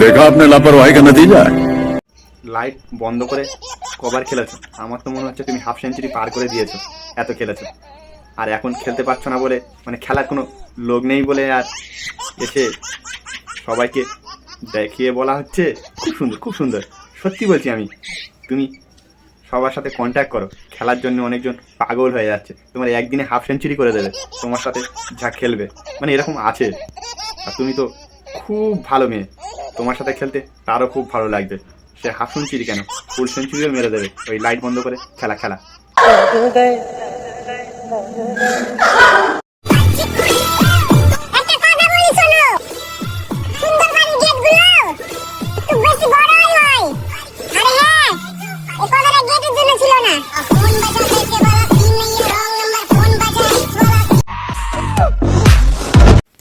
করে আপনার লাপারওয়াহি লাইট বন্ধ করে কবার খেলেছো? আমার তো মনে হচ্ছে তুমি হাফ সেঞ্চুরি পার করে দিয়েছ এত খেলেছো। আর এখন খেলতে পারছ না বলে মানে খেলার কোনো লোক নেই বলে আর এসে সবাইকে দেখিয়ে বলা হচ্ছে? খুব সুন্দর খুব সুন্দর। সত্যি বলছি আমি তুমি সবার সাথে কন্ট্যাক্ট করো। খেলার জন্য অনেকজন পাগল হয়ে যাচ্ছে। তোমার একদিনে হাফ সেঞ্চুরি করে দেবে। তোমার সাথে যা খেলবে। মানে এরকম আছে। আর তুমি তো খুব ভালো মেয়ে। তোমার সাথে খেলতে তারও খুব ভালো লাগবে। সে হাফ সেঞ্চুরি কেন? ফুল সেঞ্চুরিও মেরে দেবে। ওই লাইট বন্ধ করে খেলা খেলা।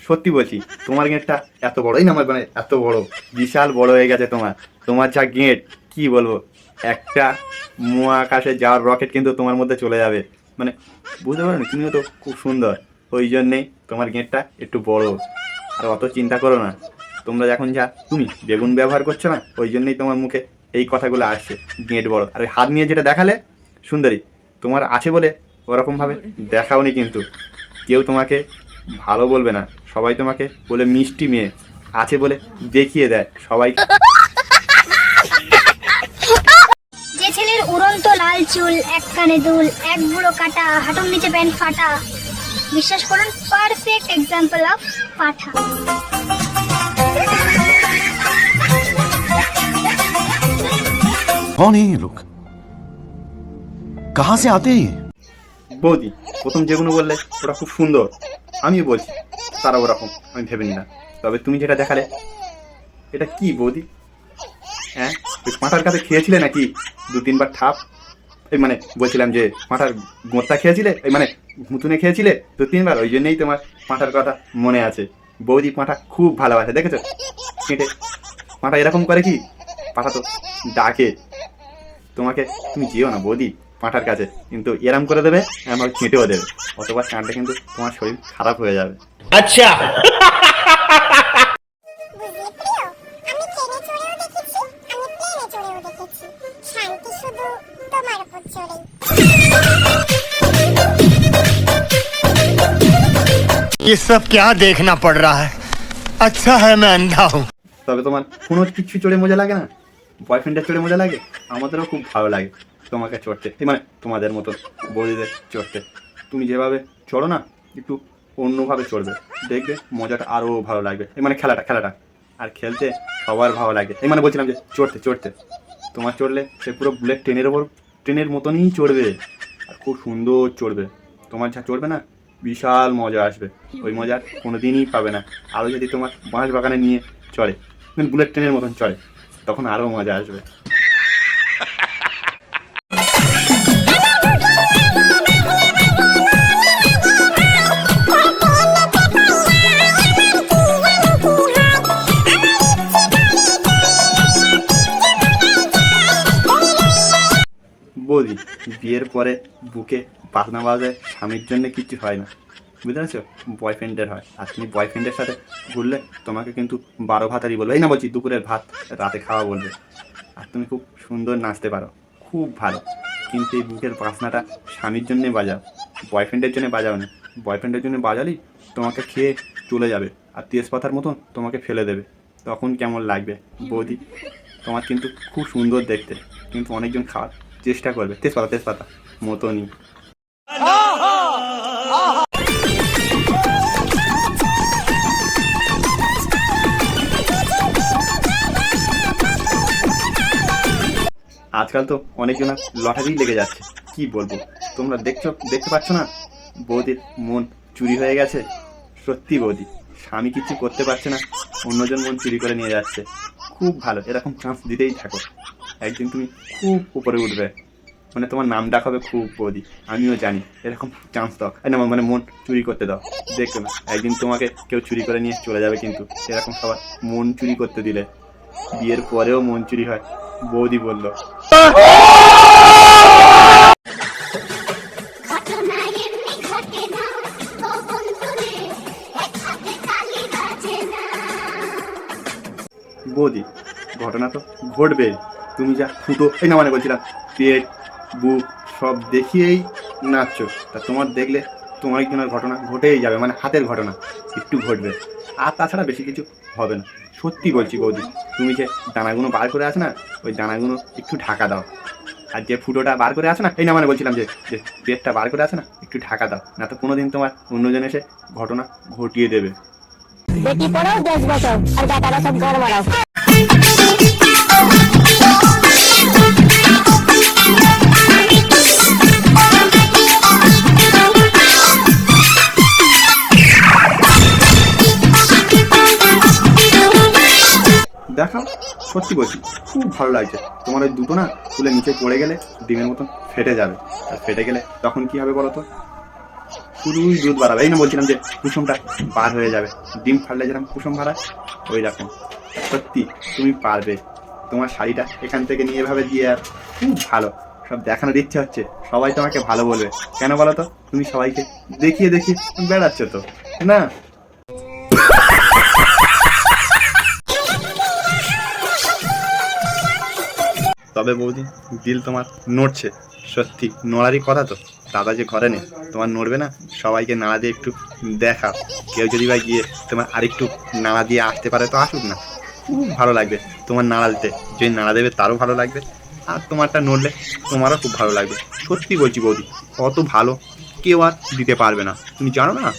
সত্যি বলছি, তোমার গেটটা এত বড়ই না, আমার মানে এত বড়, বিশাল বড় হয়ে গেছে তোমার। তোমার যা গেট কি বলব? একটা মহাকাশে যাওয়ার রকেট কিন্তু তোমার মধ্যে চলে যাবে। মানে বুঝতে পারো তুমিও তো খুব সুন্দর। ওই জন্যেই তোমার গেটটা একটু বড়। আর অত চিন্তা করো না। তোমরা এখন যা, তুমি বেগুন ব্যবহার করছ না, ওই জন্যই তোমার মুখে এই কথাগুলো আসছে গেট বড়। আর হাত নিয়ে যেটা দেখালে, সুন্দরী, তোমার আছে বলে ওরকমভাবে দেখাওনি কিন্তু। কেউ তোমাকে ভালো বলবে না সবাই তোমাকে বলে মিষ্টি মেয়ে আছে বলে দেখিয়ে দেয় সবাই যে ছেলের উড়ন্ত লাল চুল এক কানে দুল এক বুড়ো কাটা হাঁটুর নিচে প্যান্ট ফাটা বিশ্বাস করুন পারফেক্ট এক্সাম্পল অফ পাঠা कौन है ये लोग कहाँ से आते हैं ये? বৌদি প্রথম যেগুলো বললে ওরা খুব সুন্দর আমিও বলছি তারা ওরকম, আমি ভেবে না তবে তুমি যেটা দেখালে, এটা কি বৌদি? হ্যাঁ? ওই পাঁঠার কাছে খেয়েছিলে নাকি দু তিনবার ঠাপ এই মানে বলছিলাম যে পাঁঠার গোঁতটা খেয়েছিলে? এই মানে মুতুনে খেয়েছিলে দু তিনবার? ওই জন্যই তোমার পাঁঠার কথা মনে আছে। বৌদি পাঁঠা খুব ভালোবাসে, দেখেছ? কেটে পাঁঠা এরকম করে কি? পাঁঠা তো ডাকে। তোমাকে তুমি যেও না, বৌদি। পাঁঠার কাছে কিন্তু এরম করে দেবে আমার কেটেও দেবে অতবার কাঁদলে কিন্তু তোমার শরীর খারাপ হয়ে যাবে বুঝলে প্রিয় আমি ট্রেনে চড়েও দেখেছি আমি প্লেনে চড়েও দেখেছি শান্তি শুধু তোমার উপর চড়েই ये सब क्या देखना पड़ रहा है अच्छा है मैं अंधा हूँ তবে তোমার কোনো কিছু চড়ে মজা লাগে না বয়ফ্রেন্ডের চড়ে মজা লাগে আমাদেরও খুব ভালো লাগে তোমাকে চড়তে মানে তোমাদের মতো বৌদিদের চড়তে। তুমি যেভাবে চড়ো না, একটু অন্যভাবে চড়বে। দেখবে মজাটা আরও ভালো লাগবে। এই মানে খেলাটা খেলাটা। আর খেলতে সবার ভালো লাগে। এই মানে বলছিলাম যে চড়তে চড়তে। তোমার চড়লে সে পুরো বুলেট ট্রেনের ওপর, ট্রেনের মতনই চড়বে। আর খুব সুন্দর চড়বে। তোমার যা চড়বে না, বিশাল মজা আসবে। ওই মজা আর কোনোদিনই পাবে না। আরও যদি তোমার বাঁশ বাগানে নিয়ে চড়ে মানে বুলেট ট্রেনের মতন চড়ে, তখন আরও মজা আসবে। বিয়ের পরে বুকে পাখনা বাজে স্বামীর জন্য কিছু হয় না। বুঝতে পারছ? বয়ফ্রেন্ডের হয়। আর তুমি বয়ফ্রেন্ডের সাথে ঘুরলে তোমাকে কিন্তু বারো ভাতারই বলবে, এই না বলছি, দুপুরের ভাত রাতে খাওয়া বলবে। আর তুমি খুব সুন্দর নাচতে পারো, খুব ভালো। কিন্তু এই বুকের বাসনাটা স্বামীর জন্যে বাজাও বয়ফ্রেন্ডের জন্য বাজাও না। বয়ফ্রেন্ডের জন্য বাজালেই তোমাকে খেয়ে চলে যাবে আর তেজপাতার মতন তোমাকে ফেলে দেবে। তখন কেমন লাগবে? বৌদি, তোমার কিন্তু খুব সুন্দর দেখতে। কিন্তু অনেকজন খাওয়ার চেষ্টা করবে। তেজপাতা তেজপাতা। মতনই। আজকাল তো অনেকজন লটারি লেগে যাচ্ছে। কি বলব? তোমরা দেখছ, দেখতে পাচ্ছ না? বৌদির মন চুরি হয়ে গেছে। সত্যি বৌদি, স্বামী কিছু করতে পারছে না। অন্যজন মন চুরি করে নিয়ে যাচ্ছে। খুব ভালো, এরকম চান্স দিতেই থাকো। একদিন তুমি খুব উপরে উঠবে। মানে তোমার নাম ডাক হবে খুব বৌদি। আমিও জানি, এরকম চান্স দাও। না মানে মন চুরি করতে দাও। দেখবে না, একদিন তোমাকে কেউ চুরি করে নিয়ে চলে যাবে কিন্তু। এরকম সবার মন চুরি করতে দিলে। বিয়ের পরেও মন চুরি হয়, বৌদি বলল। বৌদি, ঘটনা তো ঘটবে তুমি যা ফুটো, এই না মানে বলছিলাম, পেট, বুক সব দেখিয়েই নাচছো। তা তোমার দেখলে তোমার একজনের ঘটনা ঘটেই যাবে মানে হাতের ঘটনা, একটু ঘটবে। আর তাছাড়া বেশি কিছু হবে না। সত্যি বলছি বৌদি, তুমি যে দানাগুলো বার করে আছো না, ওই দানাগুলো একটু ঢাকা দাও। আর যে ফুটোটা বার করে আসো না, এই না মানে বলছিলাম যে যে পেটটা বার করে আসো না, একটু ঢাকা দাও, না তো কোনোদিন তোমার অন্যজন এসে ঘটনা ঘটিয়ে দেবে। বেটি পড়াও, দেশ বসাও আর সব ঘর মারাও। দেখাও, সত্যি বলছি, খুব ভালো লাগছে। তোমার ওই দুটো না তুলে নিচে পড়ে গেলে ডিমের মতন ফেটে যাবে। আর ফেটে গেলে তখন কি হবে বলো তো? শুধুই দুধ বাড়াবে। এই না বলছিলাম যে কুসুমটা বার হয়ে যাবে। ডিম ফাটলে যেরকম কুসুম বাড়ায়, ওই রকম। সত্যি, তুমি পারবে। তোমার শাড়িটা এখান থেকে নিয়ে এভাবে দিয়ে আর খুব ভালো। সব দেখানোর ইচ্ছে হচ্ছে। সবাই তোমাকে ভালো বলবে। কেন বলো তো? তুমি সবাইকে দেখিয়ে দেখিয়ে বেড়াচ্ছ তো, না? তবে বৌদি, দিল তোমার নড়ছে। সত্যি, নড়ারই কথা তো। দাদা যে ঘরে নেই, তোমার নড়বে না? সবাইকে নাড়া দিয়ে একটু দেখা। কেউ যদি বা গিয়ে তোমার আরেকটু নাড়া দিয়ে আসতে পারে তো আসুক না। খুব ভালো লাগবে তোমার নাড়া দিতে যদি নাড়া দেবে তারও ভালো লাগবে। আর তোমারটা নড়লে তোমারও খুব ভালো লাগবে। সত্যি বলছি বৌদি, অত ভালো কেউ আর দিতে পারবে না। তুমি জানো না?